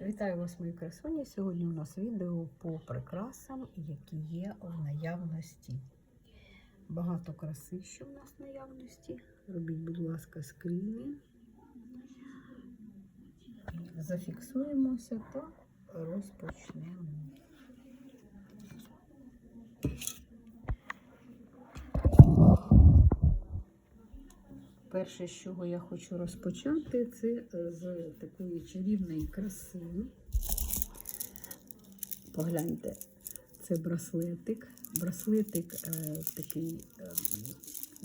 Вітаю вас, мої красуні. Сьогодні у нас відео по прикрасам, які є в наявності. Багато краси, що в нас в наявності. Робіть, будь ласка, скріни. Зафіксуємося та розпочнемо. Перше, з чого я хочу розпочати, це е, з такої чарівної краси. Погляньте, це браслетик. Браслетик е, такий е,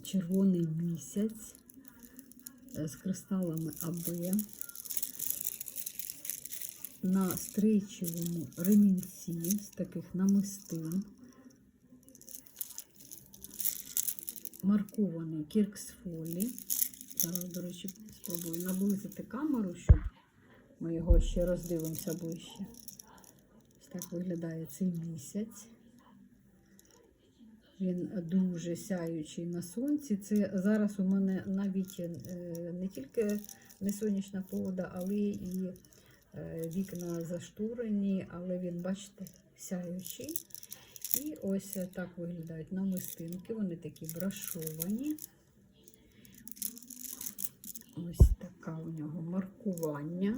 червоний місяць е, з кристалами АБ. На стрейчевому ремінці з таких намистин. маркований Кірксфолі. Зараз, до речі, спробую наблизити камеру, щоб ми його ще роздивимося ближче. Ось так виглядає цей місяць. Він дуже сяючий на сонці. Це зараз у мене навіть е, не тільки не сонячна погода, але і е, вікна зашторені, але він, бачите, сяючий. І ось так виглядають намистинки, вони такі брашовані. Ось така у нього маркування.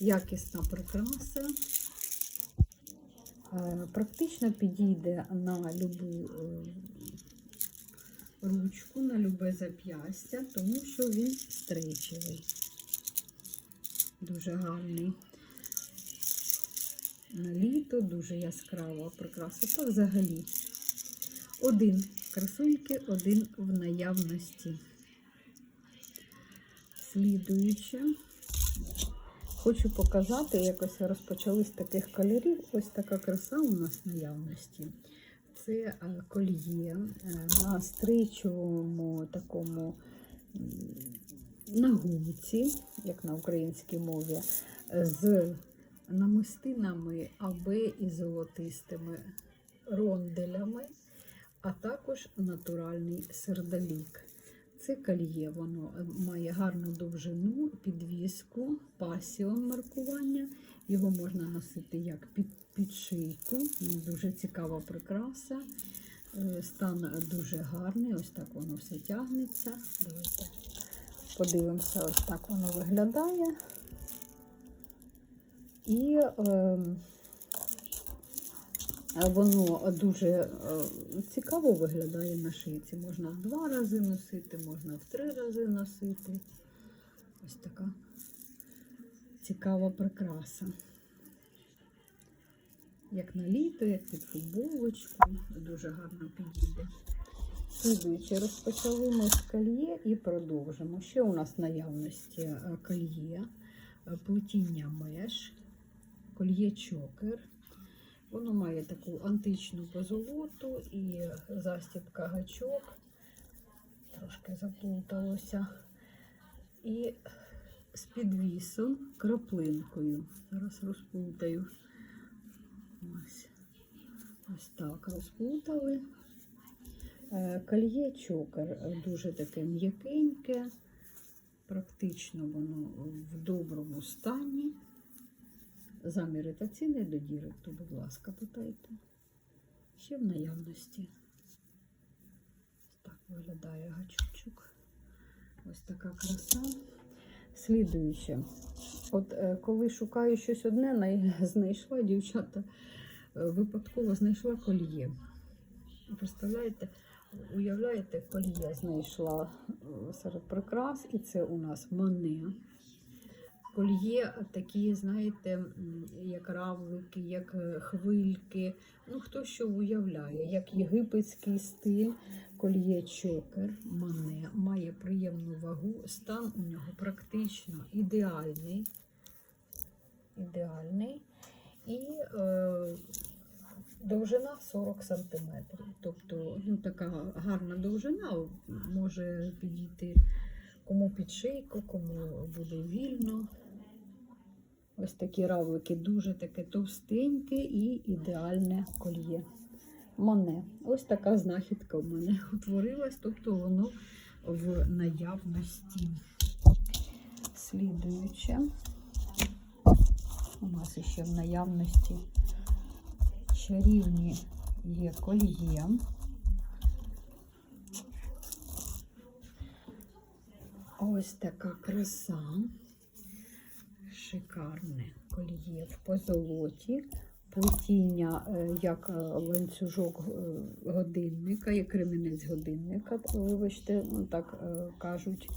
Якісна прикраса. Е, Практично підійде на любу е, ручку, на любе зап'ястя, тому що він стрейчевий. Дуже гарний на літо, дуже яскрава прикраса. Та взагалі один красуньки, один в наявності. Слідуюче, хочу показати, якось розпочали з таких кольорів. Ось така краса у нас в наявності. Це е, кольє е, на стричовому такому на як на українській мові, з намистинами АБ і золотистими ронделями, а також натуральний сердолік. Це кольє, воно має гарну довжину, підвіску, пасіон маркування. Його можна носити як під, під. Дуже цікава прикраса. Е, Стан дуже гарний, ось так воно все тягнеться. Давайте подивимося, ось так воно виглядає. І е, воно дуже е, цікаво виглядає на шийці. Можна в два рази носити, можна в три рази носити. Ось така цікава прикраса. Як на літо, як під футболочку, дуже гарно підійде. Слідуючи, розпочали ми з кольє і продовжимо. Ще у нас наявності е, кольє, е, плетіння меж кольє чокер. Воно має таку античну позолоту і застібка гачок. Трошки заплуталося. І з підвісом краплинкою. Зараз розплутаю. Ось, ось так розплутали. Е, кольє чокер дуже таке м'якеньке, практично воно в доброму стані. Заміри та ціни до діректу, будь ласка, питайте. Ще в наявності. Так виглядає гачочок. Ось така краса. Слідуюче. От е, коли шукаю щось одне, знайшла дівчата, е, випадково знайшла коліє. Представляєте, уявляєте, коліє знайшла е, серед прикрас, і це у нас мане кольє такі, знаєте, як равлики, як е, хвильки. Ну, хто що уявляє, як єгипетський стиль, кольє чокер, мане, має приємну вагу, стан у нього практично ідеальний. Ідеальний. І е, довжина 40 см. Тобто ну, така гарна довжина може підійти кому під шийку, кому буде вільно. Ось такі равлики, дуже таке товстеньке і ідеальне кольє. Моне. Ось така знахідка в мене утворилась, тобто воно в наявності. Слідуюче. У нас ще в наявності чарівні є кольє. Ось така краса. Шикарне кольє в позолоті. Плетіння е, як е, ланцюжок е, годинника, як ремінець годинника, вибачте, ну, так кажуть,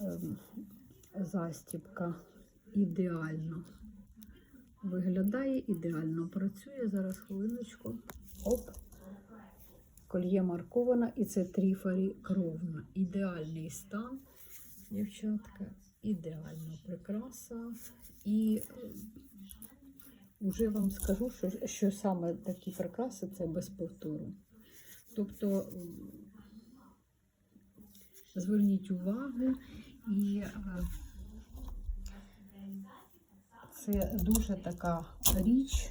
Ем, застібка ідеально виглядає, ідеально працює. Зараз хвилиночку. Оп. Кольє маркована і це тріфарі кровна. Ідеальний стан, дівчатка, ідеальна прикраса. І вже вам скажу, що, що саме такі прикраси це без повтору. Тобто зверніть увагу і е, це дуже така річ.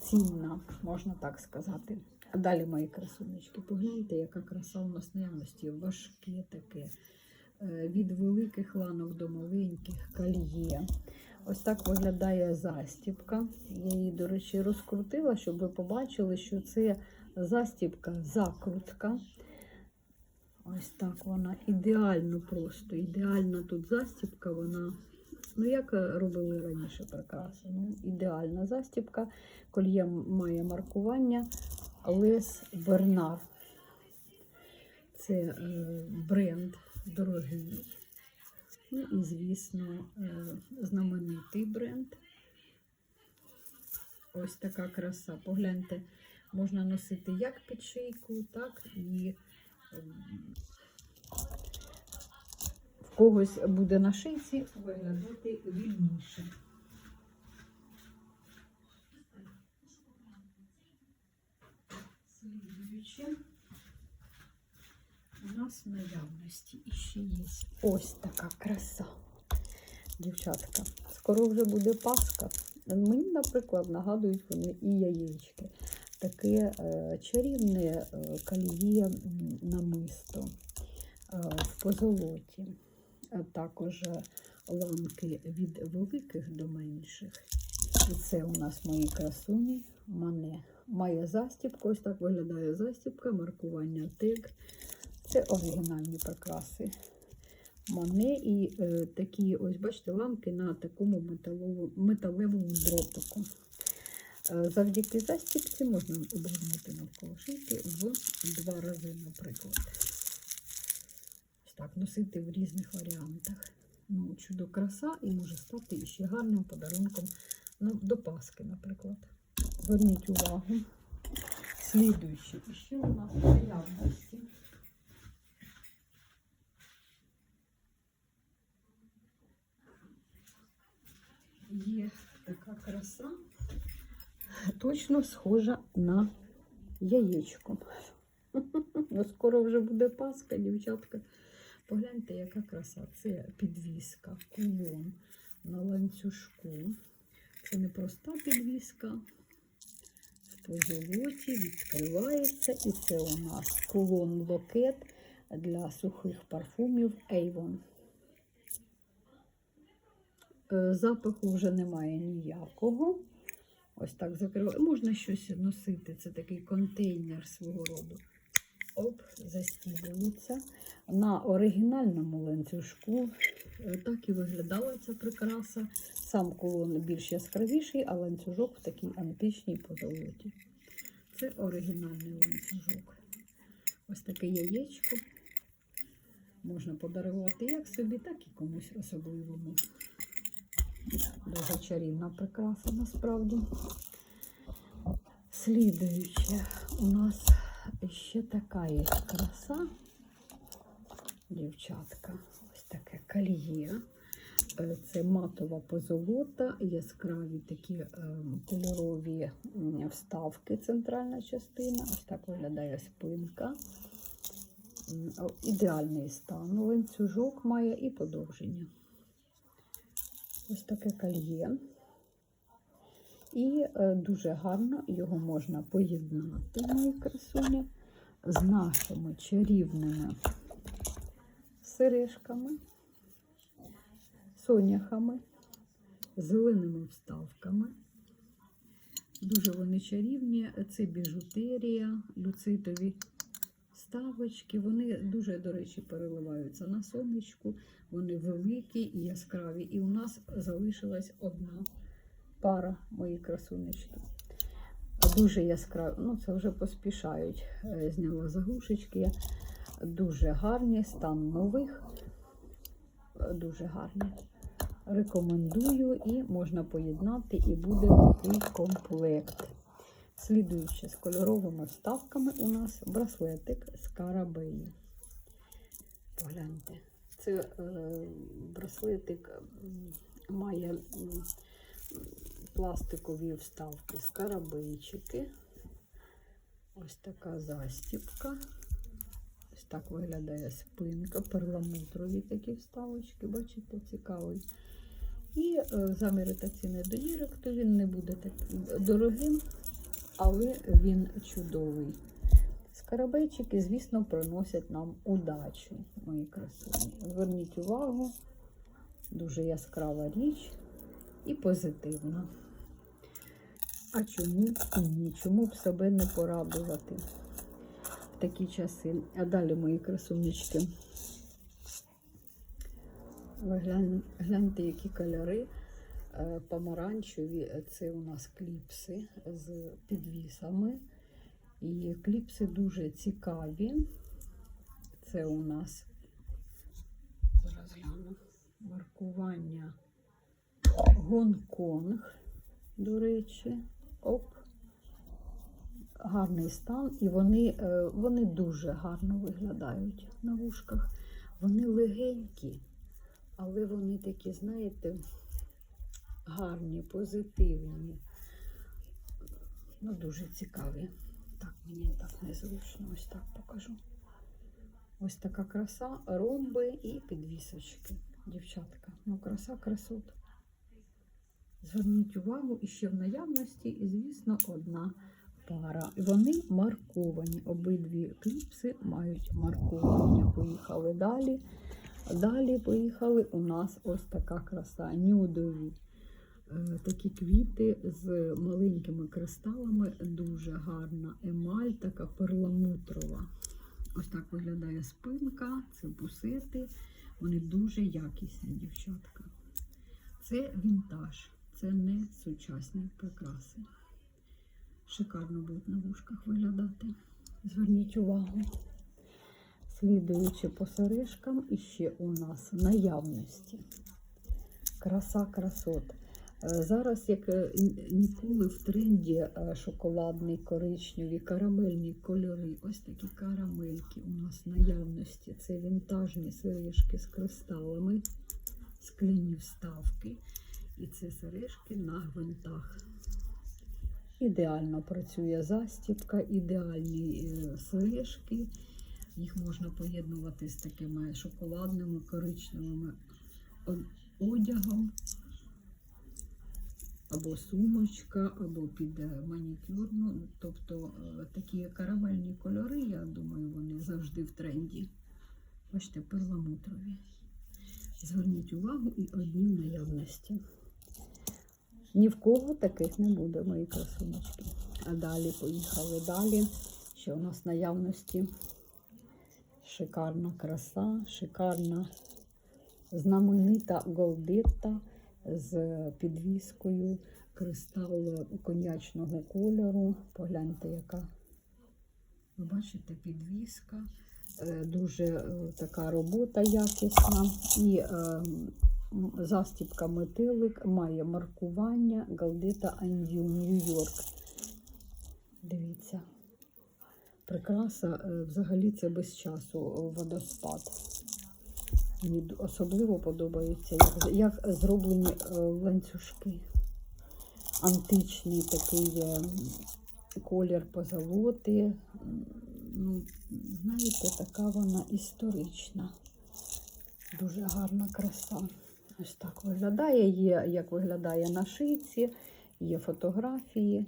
Цінна, можна так сказати. А далі мої красунечки. Погляньте, яка краса у нас наявності. Важке таке. Е, Від великих ланок до маленьких кольє. Ось так виглядає застібка. Я її, до речі, розкрутила, щоб ви побачили, що це застібка закрутка. Ось так вона ідеально просто. Ідеальна тут застібка, вона, ну як робили раніше прикраси. Ну, ідеальна застібка. Кольє має маркування Лес Бернар. Це е, бренд дорогий. Ну і, звісно, е, знаменитий бренд. Ось така краса. Погляньте, можна носити як під шийку, так і ем, в когось буде на шийці виглядати вільніше. Слідуюче у нас в наявності іще є ось така краса. Дівчатка, скоро вже буде Пасха. Мені, наприклад, нагадують вони і яєчки. Таке е, чарівне е, кольє намисто е, в позолоті. А також е, ламки від великих до менших. І це у нас мої красуні мане. Має застібку, ось так виглядає застібка, маркування тик. Це оригінальні прикраси. Мане і е, такі, ось бачите, ламки на такому металовому, металевому дротику. Е, завдяки застібці можна обернути навколо шийки в два рази, наприклад. Ось так, носити в різних варіантах. Ну, чудо краса і може стати ще гарним подарунком ну, до Паски, наприклад. Зверніть увагу. Слідуючи, і що у нас в наявності? Є така краса, точно схожа на яєчко. Ну, скоро вже буде Пасха, дівчатка. Погляньте, яка краса. Це підвіска, кулон на ланцюжку. Це не проста підвіска. В позолоті відкривається. І це у нас кулон локет для сухих парфумів Avon. Е, Запаху вже немає ніякого. Ось так закриваю. Можна щось носити. Це такий контейнер свого роду. Оп, застібується. На оригінальному ланцюжку так і виглядала ця прикраса. Сам кулон більш яскравіший, а ланцюжок в такій античній позолоті. Це оригінальний ланцюжок. Ось таке яєчко. Можна подарувати як собі, так і комусь особливому. Дуже чарівна прикраса насправді. Слідуюче у нас ще така є краса, дівчатка. Ось таке кольє. Е, Це матова позолота, яскраві такі е, кольорові вставки, центральна частина. Ось так виглядає спинка. Ідеальний стан. Ланцюжок має і подовження. Ось таке кольє. І е, дуже гарно його можна поєднати, мої красуні, з нашими чарівними сережками, соняхами, зеленими вставками. Дуже вони чарівні. Це біжутерія, люцитові вставочки. Вони дуже, до речі, переливаються на сонечку. Вони великі і яскраві. І у нас залишилась одна пара мої красунечки. Дуже яскраві. Ну, це вже поспішають. Е, Зняла заглушечки. Дуже гарні, стан нових. Е, Дуже гарні. Рекомендую і можна поєднати, і буде такий комплект. Слідуючи з кольоровими вставками у нас браслетик з карабею. Погляньте. Це е, браслетик має пластикові вставки з карабейчики. Ось така застіпка. Ось так виглядає спинка, перламутрові такі вставочки, бачите, цікавий. І е, заміри та ціни до діректу, він не буде таким дорогим, але він чудовий. Скарабейчики, звісно, приносять нам удачу, мої красуні. Зверніть увагу, дуже яскрава річ і позитивна. А чому і ні? Чому б себе не порадувати в такі часи? А далі, мої красунечки, ви глянь- гляньте, які кольори е, помаранчеві. Це у нас кліпси з підвісами. І кліпси дуже цікаві. Це у нас зараз гляну маркування Гонконг, до речі. Оп. Гарний стан, і вони, е, вони дуже гарно виглядають на вушках. Вони легенькі, але вони такі, знаєте, гарні, позитивні. Ну, дуже цікаві. Так, мені так незручно, ось так покажу. Ось така краса, ромби і підвісочки, дівчатка. Ну, краса, красот. Зверніть увагу, і ще в наявності, і, звісно, одна пара. Вони марковані. Обидві кліпси мають маркування. Поїхали далі. Далі поїхали у нас ось така краса. Нюдові. Е, Такі квіти з маленькими кристалами, дуже гарна емаль, така перламутрова. Ось так виглядає спинка, це бусети. Вони дуже якісні, дівчатка. Це вінтаж, це не сучасні прикраси. Шикарно будуть на вушках виглядати. Зверніть увагу. Слідуючи по сережкам, іще у нас наявності. Краса красот. Е, Зараз, як е, ніколи, в тренді е, шоколадний, коричневі, карамельні кольори. Ось такі карамельки у нас наявності. Це вінтажні сережки з кристалами, скляні вставки. І це сережки на гвинтах. Ідеально працює застібка, ідеальні сережки. Їх можна поєднувати з такими шоколадними, коричневими одягом. Або сумочка, або під е, манікюр. Ну, тобто е, такі карамельні кольори, я думаю, вони завжди в тренді. Бачите, перламутрові. Зверніть увагу і одні в наявності. Ні в кого таких не буде, мої красуночки. А далі поїхали далі. Ще у нас наявності шикарна краса, шикарна знаменита голдетта з підвіскою, кристал коньячного кольору. Погляньте, яка ви бачите, підвіска. Е, Дуже е, така робота якісна. І е, застібка метелик має маркування Галдета Анью Нью-Йорк. Дивіться. Прикраса е, взагалі це без часу е, водоспад. Мені особливо подобається, як, як зроблені е, ланцюжки. Античний такий колір позолоти. Ну, знаєте, така вона історична. Дуже гарна краса. Ось так виглядає. Є, як виглядає на шийці, є фотографії.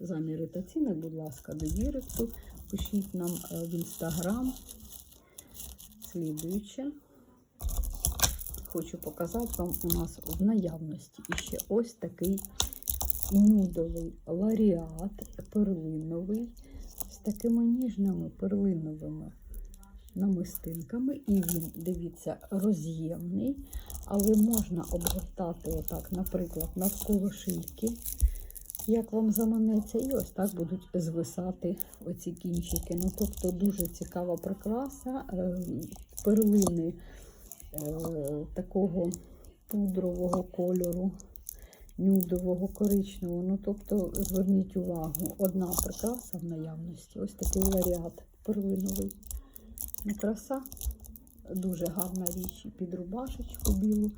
Заміри та ціни, будь ласка, до Діректу. Пишіть нам е, в інстаграм. Слідуюче. Хочу показати вам у нас в наявності іще ось такий нюдовий ларіат перлиновий з такими ніжними перлиновими намистинками. І він, дивіться, роз'ємний, але можна обгортати отак, наприклад, навколо шийки, як вам заманеться, і ось так будуть звисати оці кінчики. Ну, тобто дуже цікава прикраса, е, перлини е, такого пудрового кольору, нюдового, коричневого. Ну, тобто, зверніть увагу, одна прикраса в наявності, ось такий варіант перлиновий. Ну, краса, дуже гарна річ і під рубашечку білу.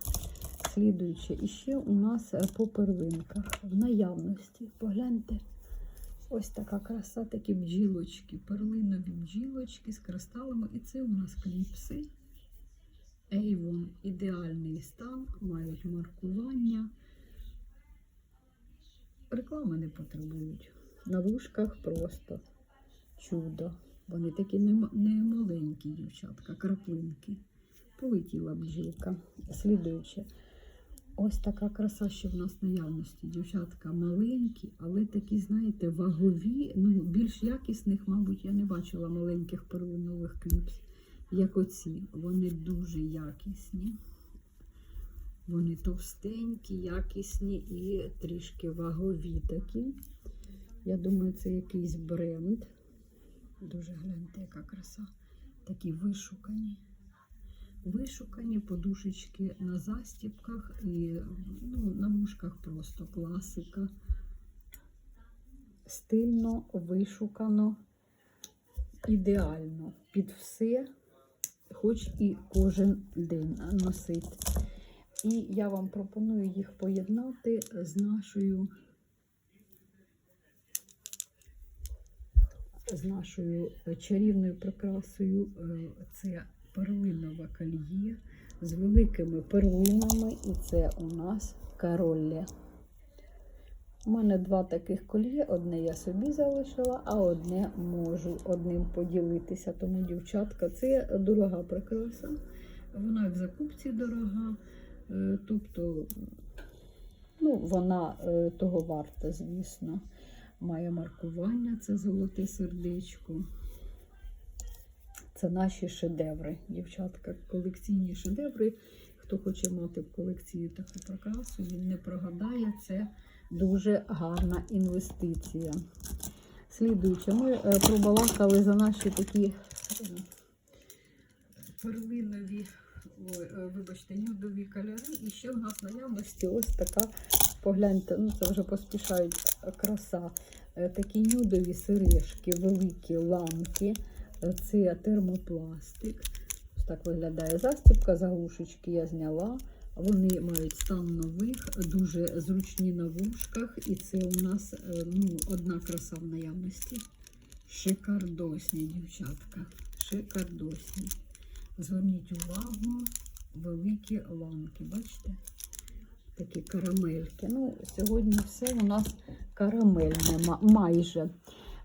Слідуюче, і ще у нас е, по перлинках в наявності. Погляньте, ось така краса, такі бджілочки, перлинові бджілочки з кристалами. І це у нас кліпси. Avon ідеальний стан, мають маркування. Реклами не потребують. На вушках просто чудо. Вони такі не маленькі, дівчатка, краплинки. Полетіла бджілка. Слідуюче. Ось така краса, що в нас наявності. Дівчатка маленькі, але такі, знаєте, вагові. Ну, більш якісних, мабуть, я не бачила маленьких перлинових кліпс, як оці. Вони дуже якісні. Вони товстенькі, якісні і трішки вагові такі. Я думаю, це якийсь бренд. Дуже гляньте, яка краса. Такі вишукані. Вишукані подушечки на застіпках і ну, на вушках просто класика. Стильно, вишукано, ідеально під все, хоч і кожен день носити. І я вам пропоную їх поєднати з нашою з нашою чарівною прикрасою. Е, Це перлинова кольє з великими перлинами, і це у нас королле. У мене два таких кольє. Одне я собі залишила, а одне можу одним поділитися. Тому, дівчатка, це дорога прикраса. Вона в закупці дорога. Е, Тобто, ну, вона е, того варта, звісно. Має маркування, це золоте сердечко. Це наші шедеври, дівчатка, колекційні шедеври. Хто хоче мати в колекції таку прикрасу, він не прогадає. Це дуже гарна інвестиція. Слідуючи, ми е, пробалакали за наші такі перлинові, ой, е, вибачте, нюдові кольори. І ще в нас наявності ось така, погляньте, ну це вже поспішають е, краса. Такі нюдові сережки, великі ламки. Це термопластик. Ось так виглядає застібка, заглушечки я зняла. Вони мають стан нових, дуже зручні на вушках. І це у нас е, ну, одна краса в наявності. Шикардосні, дівчатка. Шикардосні. Зверніть увагу, великі ламки, бачите? Такі карамельки. Ну, сьогодні все у нас карамельне, майже.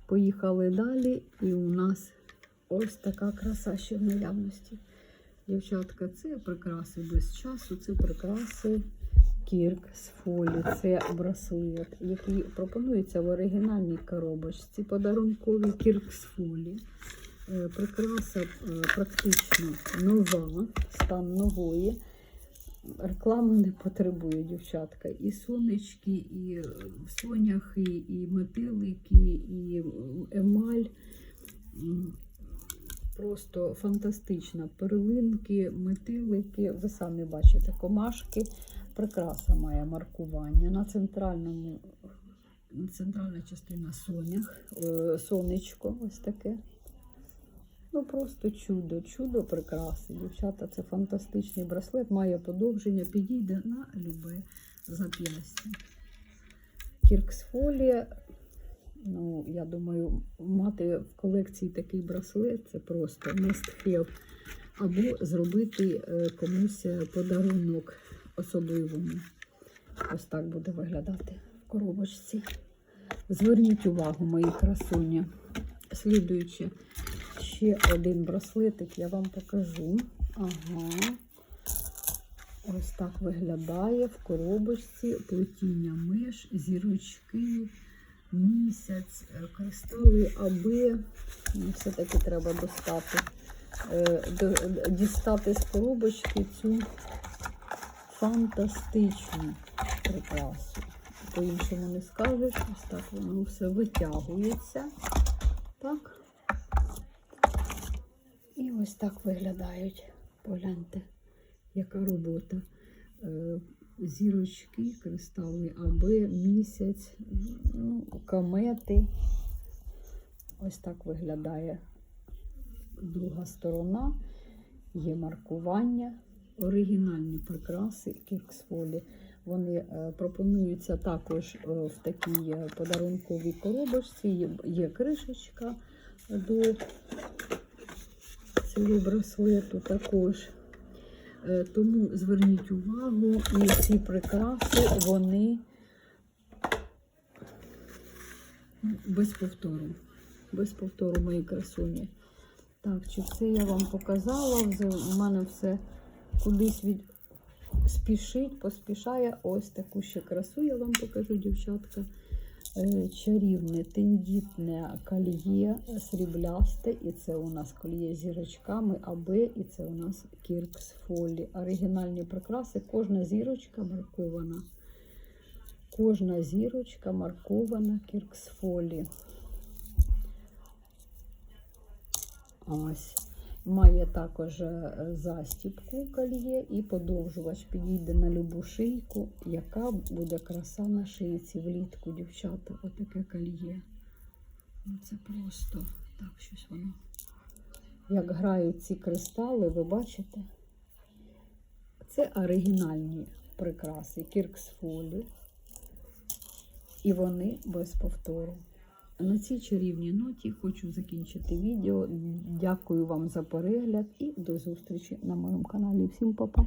Поїхали далі, і у нас ось така краса ще в наявності. Дівчатка, це прикраси без часу, це прикраси кірк з фолі, це браслет, який пропонується в оригінальній коробочці. Подарунковий кірк з фолі. Е, Прикраса е, практично нова, стан нової. Реклами не потребує, дівчатка. І сонечки, і е, соняхи, і метелики, і емаль. Просто фантастична. Перлинки, метелики, ви самі бачите, комашки. Прикраса має маркування. На центральному центральна частина сонях, е, сонечко ось таке. Ну просто чудо, чудо прикраси. Дівчата, це фантастичний браслет, має подовження, підійде на любе зап'ястя. Кірксфолія. Ну, я думаю, мати в колекції такий браслет це просто must have. Або зробити е, комусь е, подарунок особливому. Ось так буде виглядати в коробочці. Зверніть увагу, мої красуні. слідуючи ще один браслетик, я вам покажу. Ага. Ось так виглядає в коробочці плетіння меж, зірочки, місяць, е, кристали, аби все-таки треба достати, е, дістати з коробочки цю фантастичну прикрасу. По-іншому не скажеш, ось так воно все витягується. Так. І ось так виглядають. Погляньте, яка робота. Зірочки, кристали, аби місяць, ну, комети. Ось так виглядає друга сторона. Є маркування, оригінальні прикраси Кірксфолі. Вони е, пропонуються також е, в такій е, подарунковій коробочці. Є кришечка до цього браслету також. Е, Тому зверніть увагу, і ці прикраси, вони без повтору. Без повтору мої красуні. Так, чи це я вам показала? У мене все кудись від спішить, поспішає. Ось таку ще красу я вам покажу, дівчатка. Е, Чарівне, тендітне кольє сріблясте, і це у нас кольє зірочками АБ, і це у нас Кіркс Фолі. Оригінальні прикраси. Кожна зірочка маркована. Кожна зірочка маркована Кіркс Фолі. Ось. Має також е, застіпку кольє і подовжувач підійде на любу шийку. Яка буде краса на шийці влітку, дівчата, отаке кольє. Ну, це просто так щось воно. Як грають ці кристали, ви бачите? Це оригінальні прикраси Кірксфолі. І вони без повтору. На цій чарівній ноті хочу закінчити відео. Дякую вам за перегляд і до зустрічі на моєму каналі. Всім па-па!